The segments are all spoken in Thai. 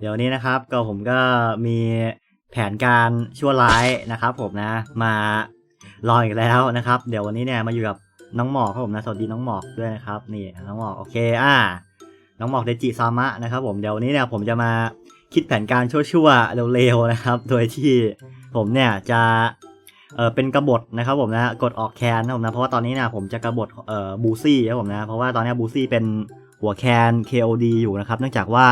เดี๋ยวนี้นะครับก็ผมก็มีแผนการชั่วร้ายนะครับผมนะมารออีกแล้วนะครับ เดี๋ยววันนี้เนี่ยมาอยู่กับน้องหมอกครับผมนะสวัสดีน้องหมอกด้วยนะครับนี่น้องหมอกโอเคอ่าน้องหมอกเดจิซามะนะครับผมเดี๋ยววันนี้เนี่ยผมจะมาคิดแผนการชั่วๆเร็วๆนะครับ โดยที่ผมเนี่ยจะเออเป็นกบฏนะครับผมนะกดออกแคนนะครับผมนะเพราะว่าตอนนี้เนี่ยผมจะกบฏเอ่อบูซี่ครับผมนะเพราะว่าตอนนี้บูซี่เป็นหัวแคน KOD อยู่นะครับ เนื่องจากว่า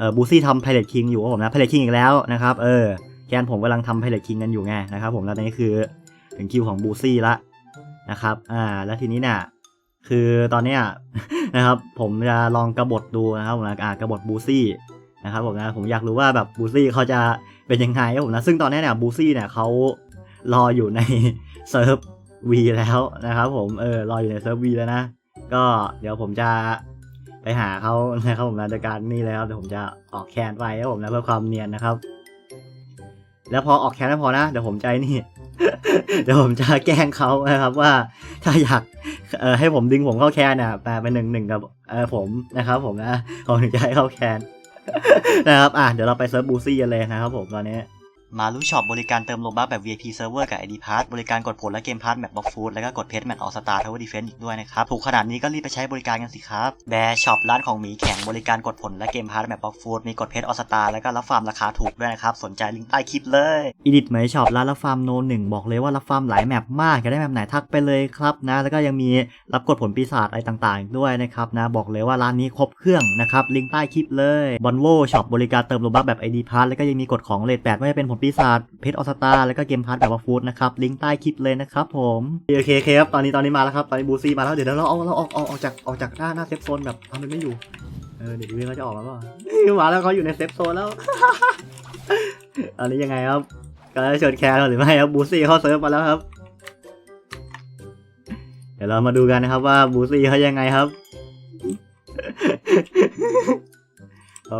เออบูซี่ทำ Pilot King อยู่ผมนะ Pilot King อีกแล้วนะครับเออแคนผมกำลังทำ Pilot King กันอยู่ไงนะครับผมแล้วนี้คือถึงคิวของบูซี่ละนะครับอ่าแล้วทีนี้เนี่ยคือตอนเนี้ยนะครับผมจะลองกระบฏดูนะครับผมนะอ่ากระบฏบูซี่นะครับผมนะผมอยากรู้ว่าแบบบูซี่เขาจะเป็นยังไงครับผมนะซึ่งตอนนี้เนี่ยบูซี่เนี่ยเขารออยู่ในเซิร์ฟวีแล้วนะครับผมเออรออยู่ในเซิร์ฟวีแล้วนะก็เดี๋ยวผมจะ ไปหาเขานะครับผมนะโดยการนี่เลยครับเดี๋ยวผมจะออกแคนไปครับผมนะเพื่อความเนียนนะครับ แล้วพอออกแคนไม่พอนะเดี๋ยวผมใจนี่ เดี๋ยวผมจะแกล้งเขานะครับว่าถ้าอยากเอ่อให้ผมดึงผมเข้าแคนนี่ยแปลเป็นหนึ่งหนึ่งกับเอ่อผมนะครับ ผมนะผมถึงจะให้เข้าแคนนะครับอะเดี๋ยวเราไปเซิร์ฟบูซี่กันเลยนะครับผมตอนนี้ มารู้ช็อปบริการเติมโลบัคแบบ VIP Server กับ ID Pass บริการกดผลและเกมพาร์ทแมปบล็อกฟูดแล้วก็กดเพจแมปออสตาร์ทาวเวอร์ดีเฟนอีกด้วยนะครับ ถูกขนาดนี้ก็รีบไปใช้บริการกันสิครับแบร์ช็อปร้านของหมีแข็งบริการกดผลและเกมพาร์ทแมปบล็อกฟูดมีกดเพจออสตาร์แล้วก็รับฟาร์มราคาถูกด้วยนะครับ สนใจลิงก์ใต้คลิปเลยอีดิทเหมยช็อปร้านรับฟาร์มโนหนึ่งบอกเลยว่ารับฟาร์มหลายแมปมากจะได้แมปไหนทักไปเลยครับนะแล้วก็ยังมีรับกดผลปีศาจอะไรต่างๆอีกด้วยนะครับนะบอกเลยว่าร้านนี้ครบเครื่องนะครับลิงก์ใต้คลิปเลยบอนโวช็อปบริการเติมโลบัคแบบ ID Pass แล้วก็ยังมีกดของเลทแปดไม่ว่าจะเป็นผลปีศาจเพชรออสตาแล้วก็เกมพาร์ทแบบว่าฟูดนะครับลิงก์ใต้คลิปเลยนะครับผมโอเคโอเคครับตอนนี้ตอนนี้มาแล้วครับตอนนี้บูซี่มาแล้วเดี๋ยวเราเอาเราออกออกออกจากออกจากหน้าหน้าเซฟโซนแบบทำเป็นไม่อยู่เออเดี๋ยวดูเขาจะออกมาเปล่ามาแล้วเขาอยู่ในเซฟโซนแล้วตอนนี้ยังไงครับกำลังจะเชิญแคร์หรือไม่ครับบูซี่เขาเซิร์ฟมาแล้วครับ เดี๋ยวเรามาดูกันนะครับว่าบูซี่เขายังไงครับ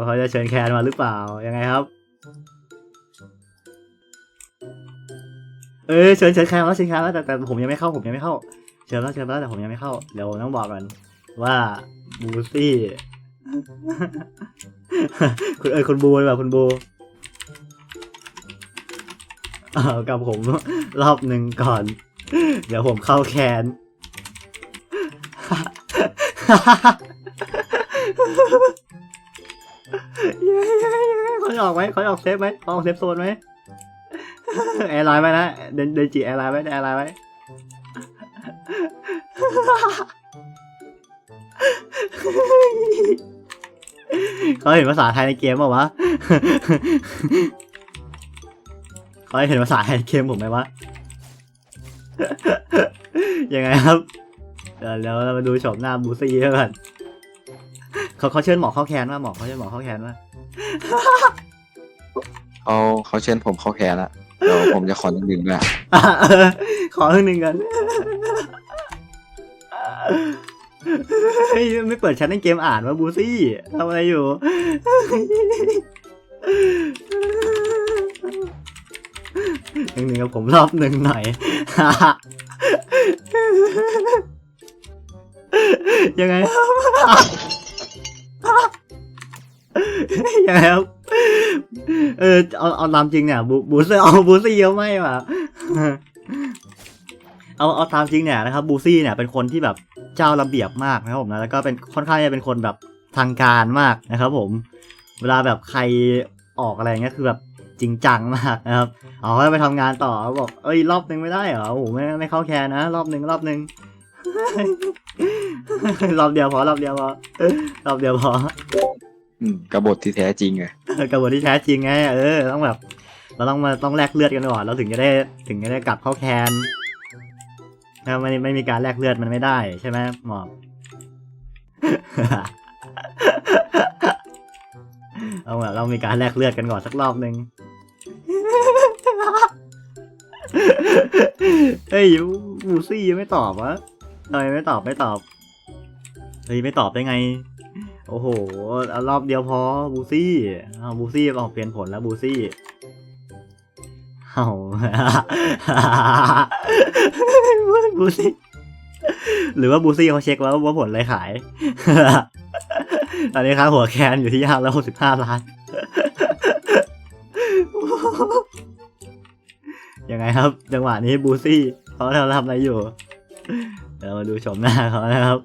เขาจะเชิญแคนมาหรือเปล่ายังไงครับ เออเชิญเชิญแคนแล้วเชิญแคนแล้วแต่แต่ผมยังไม่เข้าผมยังไม่เข้า เชิญแล้วเชิญแล้วแต่ผมยังไม่เข้าเดี๋ยวต้องบอกก่อนว่าบูซี่คุณเออคุณบูแบบคุณบูเอากับผมรอบหนึ่งก่อน เดี๋ยวผมเข้าแคนเย้เย้เย้เขาออกไหมเขาออกเซฟไหมเขาออกเซฟโซนไหม แอร์ไลน์ไหมนะเดินเดินจีแอร์ไลน์ไหมแอร์ไลน์ไหมเขาเห็นภาษาไทยในเกมเปล่าวะเขาเห็นภาษาไทยในเกมผมไหมวะ ยังไงครับ เดี๋ยวแล้วเรามาดูโฉมหน้าบูซี่กันก่อนเขาเขาเชิญหมอเข้าแคนว่าหมอเขาเชิญหมอเข้าแคนว่าเขาเขาเชิญผมเข้าแคร์แล้ว เดี๋ยวผมจะขอหนึ่งหนึ่งด้วยอะเออขอครึ่งหนึ่งกันเฮ้ยไม่เปิดแชทในเกมอ่านว่าบูซี่ทำอะไรอยู่ หนึ่งหนึ่งกับผมรอบหนึ่งหน่อย ยังไงครับ เอาตามจริงเนี่ยบูบูซี่เอาบูซี่เยอะไหมวะเอาเอาตามจริงเนี่ยนะครับบูซี่เนี่ยเป็นคนที่แบบเจ้าระเบียบมากนะครับผมนะแล้วก็เป็นค่อนข้างจะเป็นคนแบบทางการมากนะครับผม เวลาแบบใครออกอะไรเงี้ยคือแบบจริงจังมากนะครับเอาไปทำงานต่อบอกเอ้ยรอบนึงไม่ได้เหรอโอ้โหไม่ไม่เข้าแคนนะรอบนึงรอบนึงรอบเดียวพอรอบเดียวพอรอบเดียวพอ อืมกบฏที่แท้จริงไงกระบวนที่แท้จริงไงเออต้องแบบ เราต้องมาต้องแลกเลือดกันก่อนเราถึงจะได้ถึงจะได้กลับเข้าแคนถ้าไม่ไม่มีการแลกเลือดมันไม่ได้ใช่ไหมหมอบ เอาแบบเรามีการแลกเลือดกันก่อนสักรอบหนึ่ง เฮ้ยบูซี่ยังไม่ตอบวะทำไมไม่ตอบไม่ตอบเฮ้ยไม่ตอบได้ไง โอ้โหเอารอบเดียวพอบูซี่เอาบูซี่ออกเปลี่ยนผลแล้วบูซี่เอาบูซี่หรือว่าบูซี่เขาเช็คแล้วว่าผลอะไรขาย ตอนนี้ครับหัวแคนอยู่ที่ห้าร้อยหกสิบห้าล้าน ยังไงครับ จังหวะนี้บูซี่เขาทำอะไรอยู่ เดี๋ยวมาดูชมหน้าเขานะครับ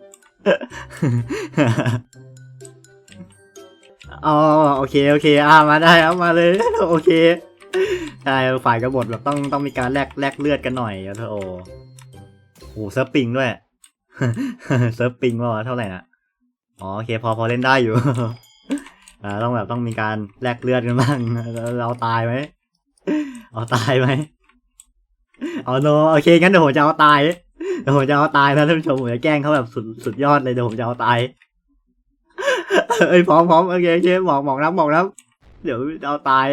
อ๋อโอเคโอเคอ่ามาได้ครับมาเลยโอเคใช่ฝ่ายกบฏแบบต้องต้องมีการแลกแลกเลือดกันหน่อยอโอ้โหเซิร์ฟปิงด้วยเซิร์ฟปิงว่าเท่าไหร่นะอ๋อโอเคพอพอเล่นได้อยู่อ่าต้องแบบต้องมีการแลกเลือดกันบ้างเราตายไหมเอาตายไหมเอาโนโอเคงั้นเดี๋ยวผมจะเอาตายเดี๋ยวผมจะเอาตายนะท่านผู้ชมผมจะแกล้งเขาแบบสุดสุดยอดเลยเดี๋ยวผมจะเอาตาย เอ้ยพร้อมพร้อมโอเคโอเคบอกบอกน้ำบอกน้ำเดี๋ยวจะเอาตาย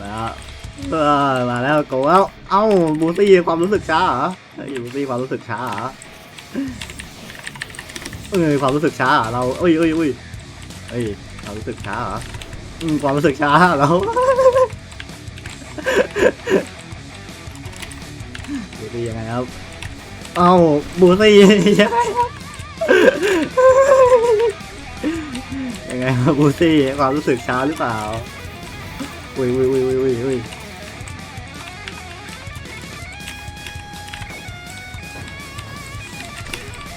มาเออมาแล้วโกแล้วเอ้าบูซี่ความรู้สึกช้าเหรอเฮ้บูซี่ความรู้สึกช้าเหรอเอ้ยความรู้สึกช้าเหรอเราเอ้ยเอ้ยเอ้ยเอ้ยความรู้สึกช้าเหรออืมความรู้สึกช้าเราบูซี่ยังไงครับ เอาบูซี่ยังไงครับยังไงครับบูซี่ความรู้สึกช้าหรือเปล่าอุ้ยอุ้ยอุ้ยอุ้ยอุ้ย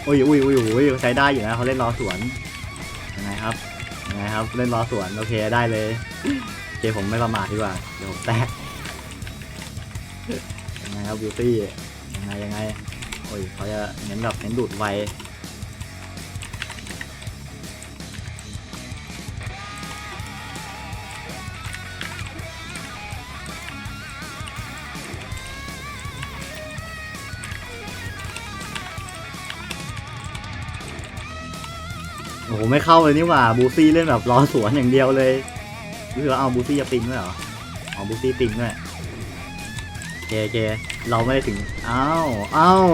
อุ้ยอุ้ยอุ้ยอุ้ยอุ้ยใช้ได้อยู่นะเขาเล่นรอสวนยังไงครับยังไงครับเล่นรอสวนโอเคได้เลยโอเคผมไม่ประมาทดีกว่าเดี๋ยวผมแตกยังไงครับบิวตี้ยังไงยังไง อ้ยเขาจะเน้นแบบเน้นดูดไวโอ้โหไม่เข้าเลยนี่หว่าบูซี่เล่นแบบรอสวนอย่างเดียวเลยรู้สึกว่าเอาบูซี่จะปิงด้วยเหรออ๋อบูซี่ปิงด้วย เคโอเคเราไม่ได้ถึง อ้าวอ้าว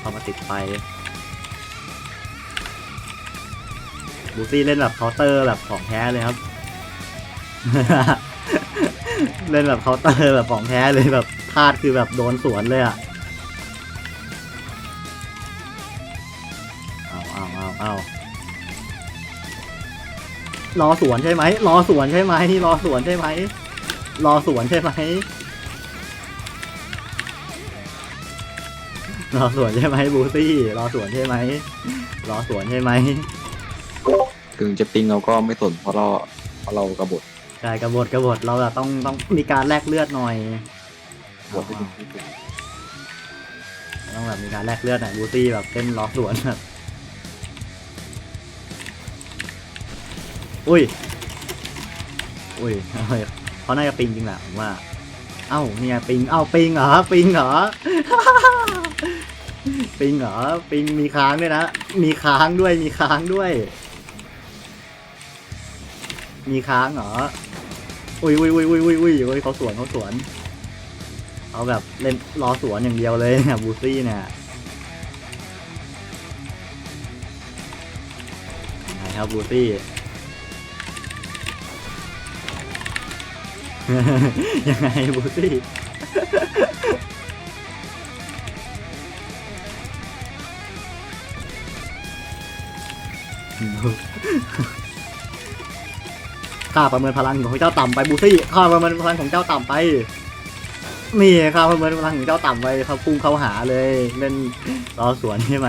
เอามาติดไฟบูซี่เล่นแบบเคาน์เตอร์แบบของแท้เลยครับ เล่นแบบเคาน์เตอร์แบบของแท้เลยแบบพลาดคือแบบโดนสวนเลยอะเอาเอาเอาเอารอสวนใช่ไหมรอสวนใช่ไหมรอสวนใช่ไหมรอสวนใช่ไหม รอสวนใช่ไหมบูซี่ รอสวนใช่ไหมรอสวนใช่ไหมถึงจะปิงเราก็ไม่สนเพราะเราเพราะเรากระบดใช่กระบดกระบดเราอะต้องต้องมีการแลกเลือดหน่อยบดให้ถึงที่สุดต้องแบบมีการแลกเลือดหน่อยบูตี้แบบเต้นล้อสวนแบบอุ้ยอุ้ยเฮ้ยเขาน่าจะปิงจริงแหละผมว่า เอ้าเนี่ยปิง เอ้าปิงเหรอ ปิงเหรอ ปิงเหรอ ปิงมีค้างด้วยนะ มีค้างด้วย มีค้างด้วย มีค้างเหรอ อุ้ยอุ้ยอุ้ยอุ้ยอุ้ยอุ้ยอุ้ยเขาสวนเขาสวน เอาแบบเล่นรอสวนอย่างเดียวเลยเนี่ยบูซี่เนี่ยยังไงครับบูซี่ ยังไงบูซี่ข้าประเมินพลังของเจ้าต่ำไปบูซี่ข้าประเมินพลังของเจ้าต่ำไป นี่ข้าประเมินพลังของเจ้าต่ำไปเขาพุ่งเข้าหาเลยเล่นรอสวนใช่ไหม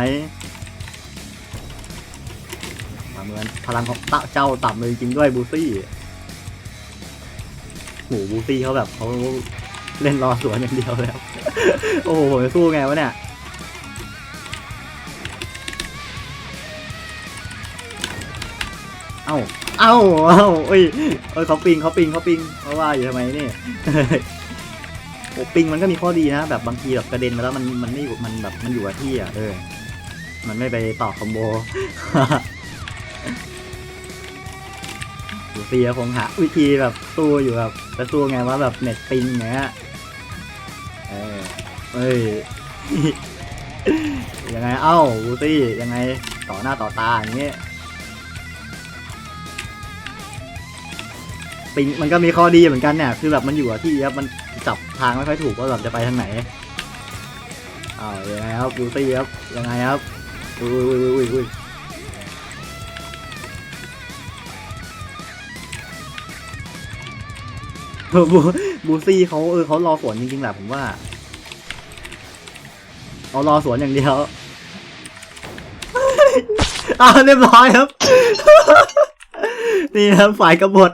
ประเมินพลังของเจ้าต่ำเลยจริงด้วยบูซี่ โหบูซี่เขาแบบเขาเล่นรอสวนอย่างเดียวแล้วโอ้โหผมจะสู้ไงวะเนี่ยเอ้าเอ้าเอ้าเอ้ยเอ้ยเขาปิงเขาปิงเขาปิงเขาว่าอยู่ทำไมนี่โอ้ปิงมันก็มีข้อดีนะแบบบางทีแบบกระเด็นมาแล้วมันมันไม่มันแบบมันอยู่กับที่อะเออมันไม่ไปต่อคอมโบ ดูซีคงหาวิธีแบบสู้อยู่แบบจะสู้ไงว่าแบบเน็ตปิงอย่างเงี้ยเออเอ้ยยังไงเอ้าบูซี่ยังไงต่อหน้าต่อตาอย่างเงี้ยปิงมันก็มีข้อดีเหมือนกันเนี่ยคือแบบมันอยู่กับที่ครับมันจับทางไม่ค่อยถูกว่าแบบจะไปทางไหนอ้าวยังไงครับบูตี้ครับยังไงครับอุ้ยอุ้ยอุ้ยอุ้ยอุ้ย บูบูซี่เขาเออเขารอสวนจริงๆแหละผมว่าเอารอสวนอย่างเดียวอ้าวเรียบร้อยครับ นี่ครับฝ่ายกบฏ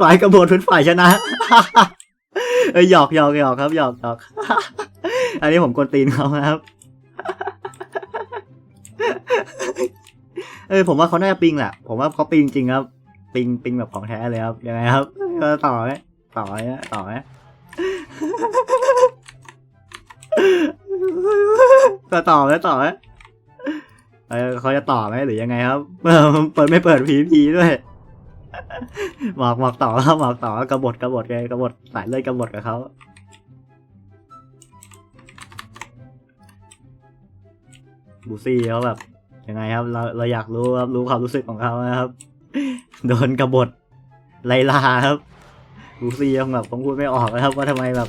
ฝ่ายกบฏเป็นฝ่ายชนะเอ้ยหยอกหยอกหยอกครับหยอกหยอกอันนี้ผมกวนตีนเขาครับเออผมว่าเขาน่าจะปิงแหละ ผมว่าเขาปิงจริงครับ ปิงปิงแบบของแท้เลยครับยังไงครับก็ต่อไหมต่อไหมต่อไหมก็ต่อไหมต่อไหมเขาจะต่อไหมหรือยังไงครับเออเปิดไม่เปิดพีพีด้วยบอกบอกต่อครับบอกต่อกระบดกระบดไงกระบดสายเลือดกระบดกับเขาบูซี่เขาแบบยังไงครับ เราเราอยากรู้ครับรู้ความรู้สึกของเขานะครับ โดนกบฏไลลาครับบูซี่ยังแบบผมพูดไม่ออกนะครับว่าทำไมแบบ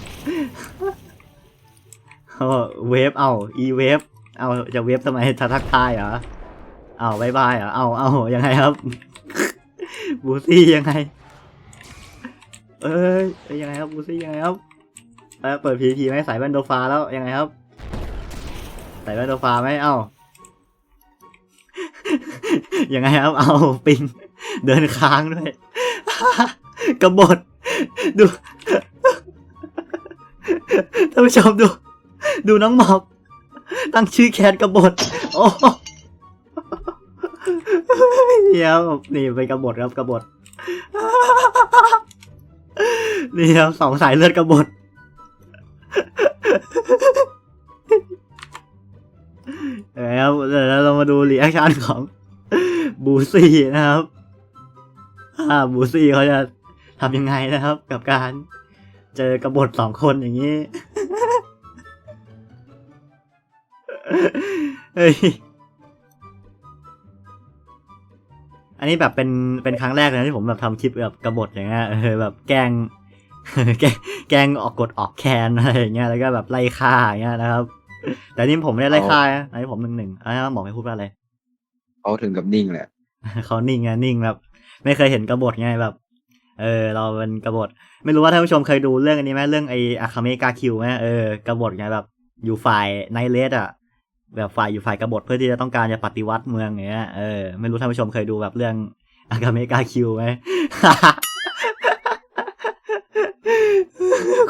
เขาเวฟเอาอีเวฟเอาจะเวฟทำไมจะทักทายเหรอเอาบายบายเหรอเอาเอายังไงครับบูซี่ยังไง เอ้ยยังไงครับบูซี่ยังไงครับเออเปิดพีพีไหมใส่แว่นโดฟาแล้วยังไงครับใส่แว่นโดฟาไหมเอ้ายังไงครับเอาปิง เดินค้างด้วยกบฏดูท่านผู้ชมดู ดูน้องหมอกตั้งชื่อแคนกบฏโอ้เดี๋ยวนี่เป็นกบฏครับกบฏนี่ครับสองสายเลือดกบฏเดี๋ยวเดี๋ยวเรามาดูรีแอคชั่นของบูซี่นะครับ อ่าบูซี่เขาจะทำยังไงนะครับ กับการเจอกบฏสองคนอย่างนี้เฮ้ยอันนี้แบบเป็นเป็นครั้งแรกเลยนะที่ผมแบบทำคลิปแบบกบฏอย่างเงี้ยเออแบบแกล้งแกล้งแกล้งออกกฎออกแคนอะไรอย่างเงี้ยแล้วก็แบบไล่ฆ่าอย่างเงี้ยนะครับ แต่นี่ผมไม่ได้ไล่ฆ่านะอันนี้ผมหนึ่งหนึ่งอันนี้หมอไม่พูดว่าอะไรเขาถึงกับนิ่งแหละเขานิ่งไงนิ่งแบบ ไม่เคยเห็นกบฏไงแบบ เออ เราเป็นกบฏไม่รู้ว่าท่านผู้ชมเคยดูเรื่องอันนี้ไหมเรื่องไออาคาเมกาคิวไหมเออกบฏไงแบบ อยู่ฝ่ายไนเลสอะแบบฝ่ายอยู่ฝ่ายกบฏเพื่อที่จะต้องการจะปฏิวัติเมืองอย่างเงี้ยเออไม่รู้ท่านผู้ชมเคยดูแบบเรื่องอาคาเมกาคิวไหม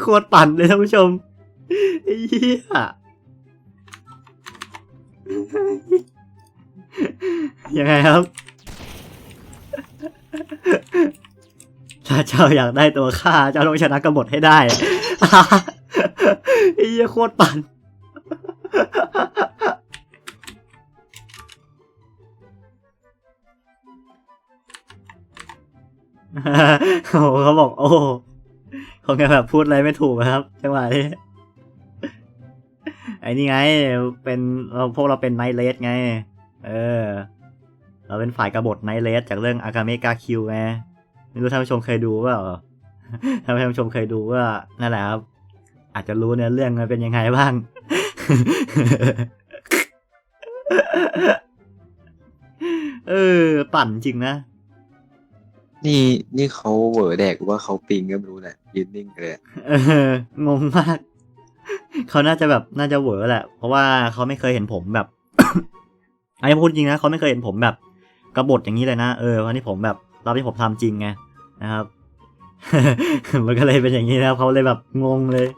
โคตรปั่นเลยท่านผู้ชมไอ้เหี้ยยังไงครับ ถ้าเจ้าอยากได้ตัวข้าเจ้าต้องชนะกบฏให้ได้ไอ้เหี้ยโคตรปั่นโอ้เขาบอก โอ้คงจะแบบพูดอะไรไม่ถูกครับจังหวะนี้ไอ้นี่ไง เป็นเราพวกเราเป็นไนเลสไง เออ เราเป็นฝ่ายกบฏไนเลสจากเรื่องอากาเมกาคิวไงไม่รู้ท่านผู้ชมเคยดูเปล่าถ้าท่านผู้ชมเคยดูก็นั่นแหละครับ อาจจะรู้เนื้อเรื่องมันเป็นยังไงบ้าง เออ ปั่นจริงนะ นี่นี่เขาเหวอแดกหรือว่าเขาปิงก็ไม่รู้แหละยืนนิ่งเลยอะเอองงมากเขาน่าจะแบบน่าจะเหวอแหละ เพราะว่าเขาไม่เคยเห็นผมแบบอันนี้พูดจริงนะเขาไม่เคยเห็นผมแบบ กบฏอย่างนี้เลยนะ เออวันนี้ผมแบบรอบที่ผมทำจริงไงนะครับ มันก็เลยเป็นอย่างนี้นะครับเขาเลยแบบงงเลย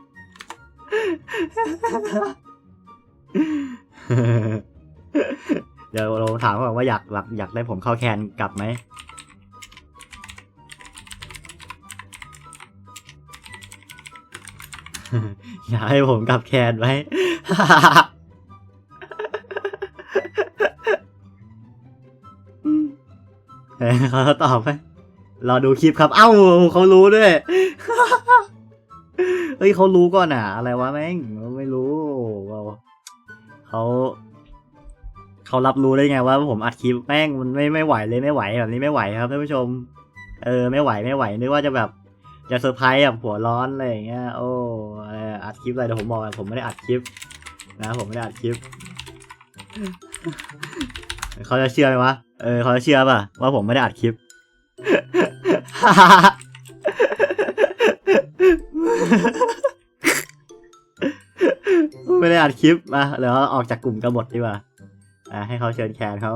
เดี๋ยวเราถามก่อนว่าอยากอยากอยากได้ผมเข้าแคนกลับไหมอยากให้ผมกลับแคนไว้เเขาตอบไหมรอดูคลิปครับ เอ้าเขารู้ด้วย เฮ้ยเขารู้ก่อนอะ อะไรวะแม่งไม่รู้เราเขาเขารับรู้ได้ไงว่าผมอัดคลิปแม่งมันไม่ไม่ไหวเลยไม่ไหวแบบนี้ไม่ไหวครับท่านผู้ชม เออไม่ไหวไม่ไหวนึกว่าจะแบบจะเซอร์ไพรส์แบบหัวร้อนอะไรอย่างเงี้ย โอ้อ่ออัดคลิปอะไรเดี๋ยวผมบอกก่อนผมไม่ได้อัดคลิป นะ ผมไม่ได้อัดคลิป เขาจะเชื่อไหมวะ เออเขาจะเชื่อป่ะว่าผมไม่ได้อัดคลิป ไม่ได้อัดคลิปมาเดี๋ยวออกจากกลุ่มกบฏดีกว่า อ่าให้เขาเชิญแคนเขา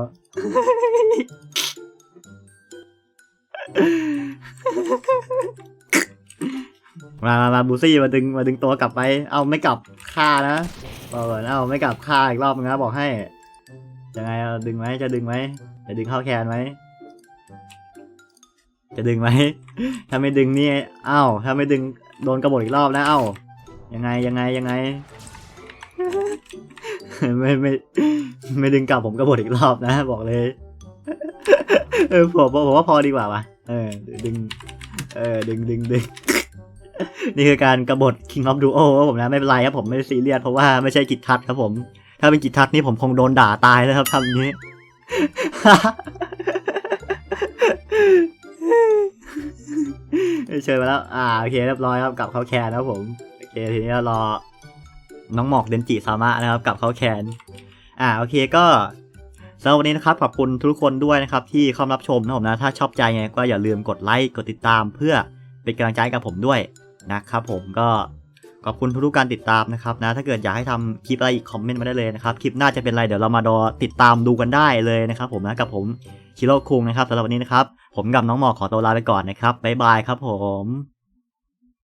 มามามาบูซี่มาดึงมาดึงตัวกลับไป เอาไม่กลับฆ่านะบอกก่อนเอาไม่กลับฆ่าอีกรอบนึงนะบอกให้ ยังไงดึงไหมจะดึงไหมจะดึงเข้าแคนไหมจะดึงไหมถ้าไม่ดึงนี่อ้าวถ้าไม่ดึงโดนกระบฏอีกรอบนะอ้ายังไงยังไงยังไงไม่ไม่ไม่ดึงกลับผมกระบฏอีกรอบนะ บอกเลย เออผมผมว่าพอดีกว่าวะเออดึง เออดึงดึงดึงนี่คือการกระบฏ King of Duo ผมนะไม่เป็นไรครับผมไม่ซีเรียสเพราะว่าไม่ใช่กิจทัศครับผม ถ้าเป็นกิจทัศน์นี่ผมคงโดนด่าตายแล้วครับทำอย่างนี้ เชิญมาแล้ว อ่าโอเคเรียบร้อยครับกลับเข้าแคนนะครับผม โอเคทีนี้รอ น้องหมอกเดนจิซามะนะครับกลับเข้าแคนอ่าโอเคก็สำหรับวันนี้นะครับขอบคุณทุกคนด้วยนะครับที่เข้ารับชมนะผมนะถ้าชอบใจไงก็อย่าลืมกดไลค์กดติดตามเพื่อเป็นกำลังใจกับผมด้วยนะครับผมก็ ขอบคุณทุกๆการติดตามนะครับนะ ถ้าเกิดอยากให้ทำคลิปอะไรอีกคอมเมนต์มาได้เลยนะครับ คลิปหน้าจะเป็นอะไรเดี๋ยวเรามาดอติดตามดูกันได้เลยนะครับผมนะกับผมชิโร่คุงนะครับสำหรับวันนี้นะครับ ผมกับน้องหมอกขอตัวลาไปก่อนนะครับบ๊ายบายครับผม